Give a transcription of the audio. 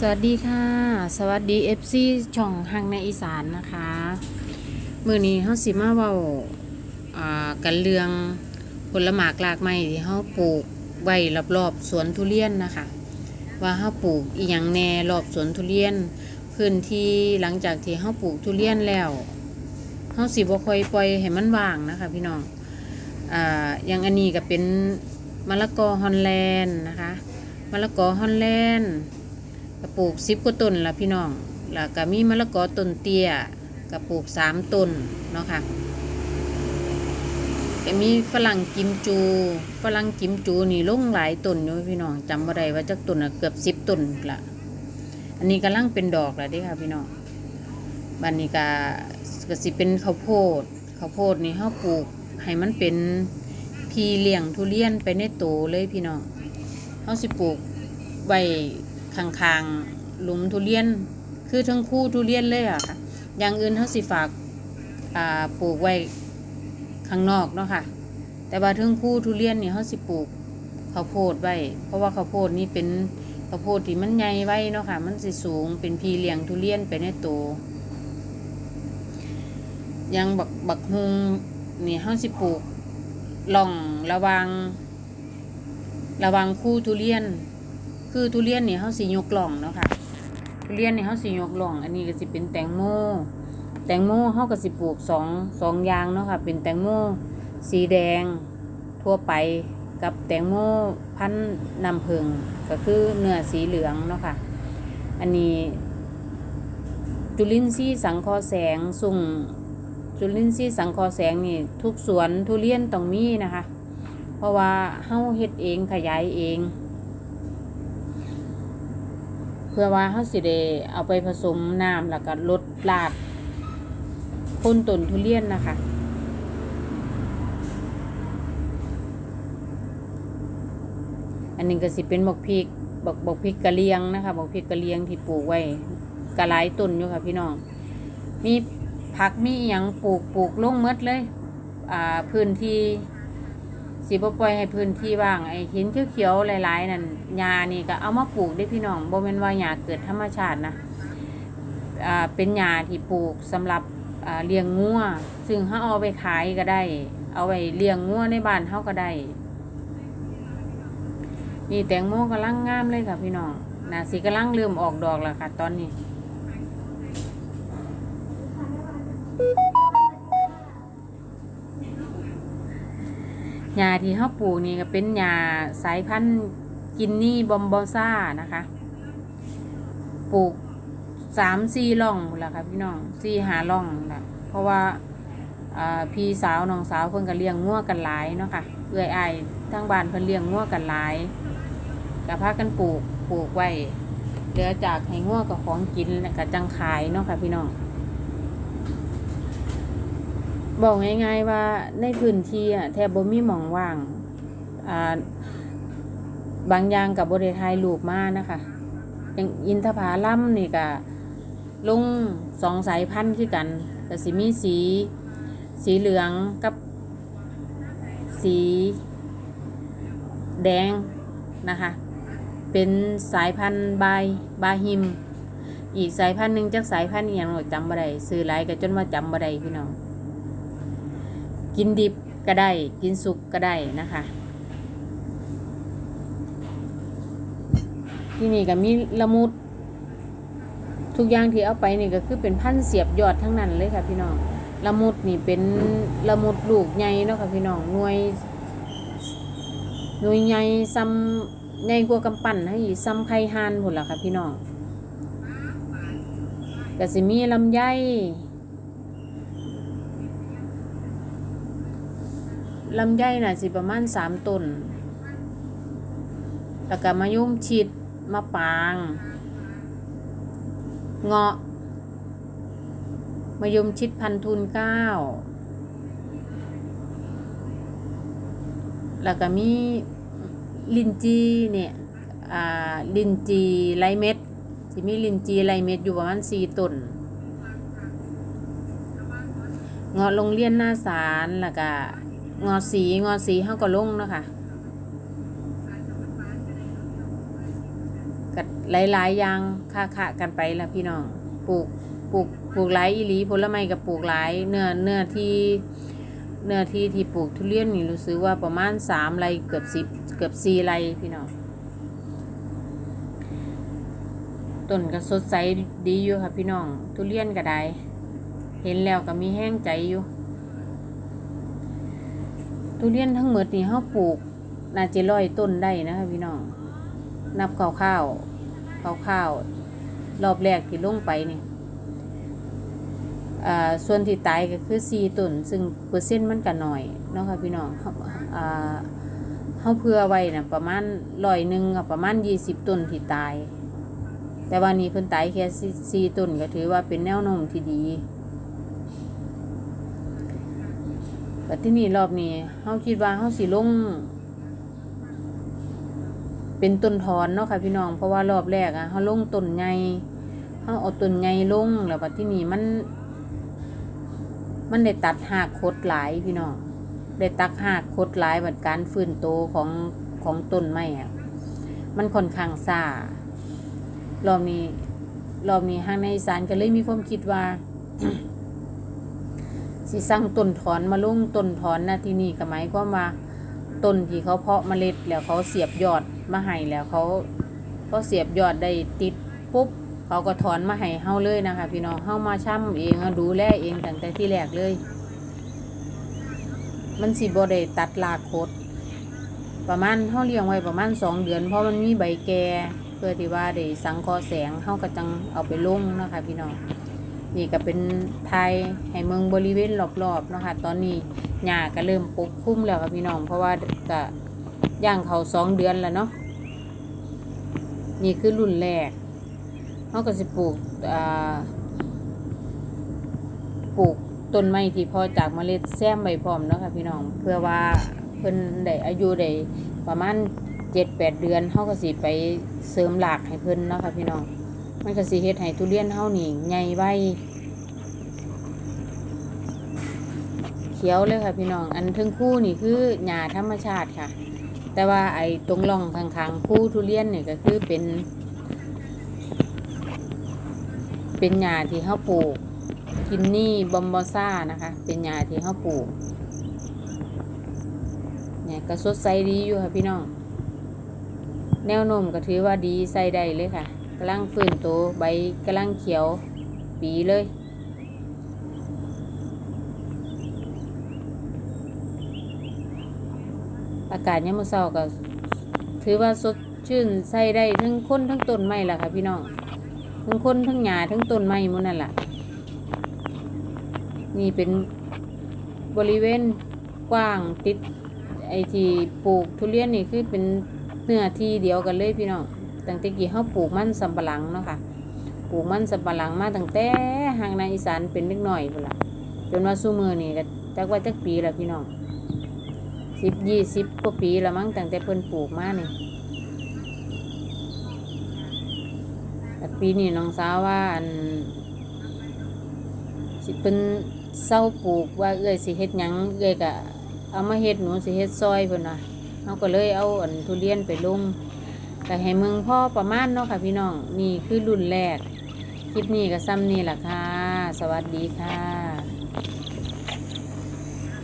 สวัสดีค่ะ สวัสดี FC ช่องหังในอีสานนะคะมื้อนี้เฮาสิมาเว้าอ่ากันเรื่องผลหมากลากไม้ที่เฮาปลูกไว้รอบๆสวนทุเรียนนะคะ ว่าเฮาปลูกอีหยังแน่รอบสวนทุเรียน พื้นที่หลังจากที่เฮาปลูกทุเรียนแล้วเฮาสิบ่ค่อยปล่อยให้มันว่างนะคะ พี่น้องอ่าอย่างอันนี้ก็เป็นมะละกอฮอลแลนด์นะคะมะละกอฮอลแลนด์ ก็ปลูกสิบกว่าต้นละพี่น้อง แล้วก็มีมะละกอต้นเตี้ยก็ปลูกสามต้นเนาะค่ะก็มีฝรั่งกิมจู ฝรั่งกิมจูนี่ลงหลายต้นอยู่พี่น้องจำบ่ได้ว่าจักต้นน่ะเกือบสิบต้นละอันนี้กำลังเป็นดอกแล้วเด้ค่ะพี่น้องบันนี้ก็ก็สิเป็นข้าวโพดข้าวโพดนี่เฮาปลูกให้มันเป็นพีเลี้ยงทุเรียนไปในโตเลยพี่น้องเฮาสิปลูกไว้ ข้างๆหลุมทุเรียน คือทั้งคู่ทุเรียนเลยอะค่ะ อย่างอื่นเขาสิฝากาปลูกไว้ข้างนอกเนาะค่ะ แต่ว่าทั้งคู่ทุเรียนนี่เขาสิปลูกข้าวโพดไว้ เพราะว่าข้าวโพดนี่เป็นข้าวโพดที่มันใหญ่ไว้เนาะค่ะ มันสิสูงเป็นพีเลี้ยงทุเรียนไปในโตอยังบักบักฮุงนี่เขาสิปลูกหล่องระวัง ระวังคู่ทุเรียน คือทุเรียนนี่เขาสิยกล่องเนาะค่ะทุเรียนนี่เขาสิยกล่อง อันนี้ก็สิเป็นแตงโมแตงโมเขาก็สิปลูกสองสองอย่างเนาะค่ะ เป็นแตงโมสีแดงทั่วไปกับแตงโมพันธุ์นำเพิงก็คือเนื้อสีเหลืองเนาะค่ะ อันนี้จุลินทรีย์สังคราะห์แสงสุ่งจุลินทรีย์สังคราะห์แสงนี่ทุกสวนทุเรียนต้องมีนะคะ เพราะว่าเฮาเฮ็ดเองขยายเอง เพื่อว่าเขาสิได้เอาไปผสมน้ำแล้วก็ลดลาดพ่นต้นทุเรียนนะคะอันนี้ก็สิเป็นบกพริกบกบกพริกกะเลียงนะคะบกพริกกะเลียงที่ปลูกไว้กะหลายต้นอยู่ค่ะพี่น้อง มีผักมีอย่างปลูกปลูกลงเมดเลย อ่าพื้นที่ สิบ่ปล่อยให้พื้นที่ว่างไอ้หินเขียวๆหลายๆนั่นหญ้านี่ก็เอามาปลูกได้พี่น้องบ่แม่นว่าหญ้าเกิดธรรมชาตินะอ่าเป็นหญ้าที่ปลูกสำหรับอ่าเลี้ยงงัวซึ่งเฮาเอาไปขายก็ได้ เอาไว้เลี้ยงงัวในบ้านเฮาก็ได้นี่แตงโมกำลังงามเลยค่ะพี่น้องน่าสิกำลังเริ่มออกดอกแล้วค่ะตอนนี้ หญ้าที่เขาปลูกนี่ก็เป็นหญ้าสายพันธุ์กินนี่บอมบอซ่านะคะ ปลูกสามสี่ร่องพุ่นละค่ะพี่น้องสี่หาร่องละเพราะว่าพี่สาวน้องสาวเพิ่นก็เลี้ยงงัวกันหลายเนาะค่ะเอื้อยอายทั้งบ้านเพิ่นเลี้ยงงัวกันหลายก็พากันปลูกปลูกไว้เหลือจากให้งัวกับของกินแล้วก็จังขายเนาะค่ะพี่น้อง บอกง่ายๆว่าในพื้นที่อะแทบบ่มีหมองว่างอ่าบางอย่างกับบริไทยรูปมานะคะอย่างอินทผาลัมนี่ก็ลงสองสายพันธุ์คือกันก็สิมีสี สีเหลืองกับสีแดงนะคะเป็นสายพันธุ์บายบาฮิม อีกสายพันธุ์หนึ่งจากสายพันธุ์อย่างน่อยจำบ่ได้ซื้อหลายก็จนว่าจำบ่ได้พี่น้อง กินดิบก็ได้ กินสุกก็ได้นะคะ ที่นี่ก็มีละมุด ทุกอย่างที่เอาไปนี่ก็คือเป็นพันเสียบยอดทั้งนั้นเลยค่ะพี่น้องละมุดนี่เป็นละมุดลูกใหญ่เนาะค่ะพี่น้องหน่วยหน่วยใหญ่ซ้ำใหญ่กว่ากำปั้นให้ซ้ำไข่ห่านพุ่นล่ะค่ะพี่น้องก็สิมีลำไย ลำไยน่ะสิประมาณสามต้น แล้วก็มะยุ่มชิดมะปาง เงาะมะยมชิดพันทุนเก้า แล้วก็มีลินจีเนี่ย อ่า ลินจีไรเม็ดสิมีลินจีไรเม็ดอยู่ประมาณสี่ต้น เงาะโรงเรียนหน้าศาลแล้วก็ งอสีงอสีเฮาก็ลงเนาะค่ะกับหลายๆอย่างค่าขะกันไปละพี่น้องปลูกปลูกปลูกหลายอีหลีผลไม้กับปลูกหลายเนื้อเนื้อที่เนื้อที่ที่ปลูกทุเรียนนี่รู้สึกว่าประมาณสามไรเกือบสิบเกือบสี่ไรพี่น้องต้นก็สดใสดีอยู่ค่ะพี่น้องทุเรียนก็ได้ เห็นแล้วก็มีแห้งใจอยู่ ทุเรียนทั้งหมดนี่เฮาปลูกน่าจะร้อยต้นได้นะคะพี่น้อง นับข้าวข้าวข้าวข้าวรอบแรกที่ลงไปนี่อ่าส่วนที่ตายก็คือสี่ต้นซึ่งเปอร์เซ็นต์มันก็น้อยเนาะค่ะพี่น้องเฮาเฮาเพื่อไว้นะประมาณร้อยหนึ่งกับประมาณยี่สิบต้นที่ตาย แต่วันนี้เพิ่นตายแค่สี่สี่ต้นก็ถือว่าเป็นแนวโน้มที่ดี แต่ที่นี่รอบนี้เฮาคิดว่าเฮาสิลง เป็นต้นทอนเนาะค่ะพี่น้อง เพราะว่ารอบแรกอะเฮาลงต้นใหญ่เฮาเอาต้นใหญ่ลงแล้วบัดที่นี่มัน มันได้ตัดหากโคดหลายพี่น้อง ได้ตักหากโคดหลายบัดการฟื้นโตของของต้นไม้อะมันค่อนข้างซ่ารอบนี้ รอบนี้ทางในสานก็เลยมีความคิดว่า สิสั่งต้นถอนมาลงต้นถอนนะที่นี่ก็หมายความว่าต้นที่เขาเพาะเมล็ดแล้วเขาเสียบยอดมาให้แล้วเขาเขาเสียบยอดได้ติดปุ๊บเขาก็ถอนมาให้เฮาเลยนะคะพี่น้องเฮามาช่ำเองดูแลเองตั้งแต่ที่แรกเลย มันสิบ่ได้ตัดรากโคดประมาณเฮาเลี้ยงไว้ประมาณสองเดือน เพราะมันมีใบแก่เพื่อที่ว่าได้สังคราะห์แสงเฮาก็จังเอาไปลงนะคะพี่น้อง นี่ก็เป็นไทยให้เมืองบริเวณรอบๆเนาะคะตอนนี้หญ้าก็เริ่มปกคลุมแล้วค่ะพี่น้อง เพราะว่าก็ย่างเขาสองเดือนแล้วเนาะนี่คือรุ่นแรกเขาก็สิปลูกปลูกต้นไม้ที่พอจากเมล็ดแซมใบพร้อมเนาะค่ะพี่น้อง เพื่อว่าเพิ่นได้อายุได้ประมาณเจ็ดแปดเดือนเขาก็สิไปเสริมหลากให้เพิ่นเนาะค่ะพี่น้อง มันก็สิเฮ็ดให้ทุเรียนเฮานี่ใหญ่ไวเขียวเลยค่ะพี่น้อง อันทึงคู่นี่คือหญ้าธรรมชาติค่ะ แต่ว่าไอ้ตรงร่องข้างๆคู่ทุเรียนนี่ก็คือเป็น เป็นหญ้าที่เฮาปลูกกินนี่บอมบอซ่านะคะ เป็นหญ้าที่เฮาปลูกเนี่ยก็สดใสดีอยู่ค่ะพี่น้อง แนวโน้มก็ถือว่าดีใส่ได้เลยค่ะ กำลังฟื้นตัวใบกำลังเขียว ปีเลย อากาศยามมื้อเช้าก็ถือว่าสดชื่นใส่ได้ทั้งคนทั้งต้นไม้ล่ะค่ะพี่น้องทั้งคนทั้งหญ้าทั้งต้นไม้หมื้นั่นล่ะ นี่เป็นบริเวณกว้างติดไอที่ปลูกทุเรียนนี่คือเป็นเนื้อที่เดียวกันเลยพี่น้อง ตั้งแต่กี้เขาปลูกมันสำปะหลังเนาะค่ะ ปลูกมันสำปะหลังมาตั้งแต่ทางในอีสานเป็นเล็กหน่อยพุ่นละจนว่าสู้มือนี่ก็จักว่าจักปีแล้วพี่น้องสิบยี่สิบกว่าปีแล้วมั้งตั้งแต่เพิ่นปลูกมานี่แต่ปีนี้น้องสาวว่าอันสิเป็นเศร้าปลูกว่าเอ้อยสิเฮ็ดหยังเอ้อยก็เอามาเฮ็ดหนูสิเฮ็ดซอยเพิ่นน่ะเขาก็เลยเอาอันทุเรียนไปลง ก็ให้เมืองพ่อประมาณเนาะค่ะพี่น้องนี่คือรุ่นแรก คลิปนี้ก็ซ้ำนี่แหละค่ะ สวัสดีค่ะ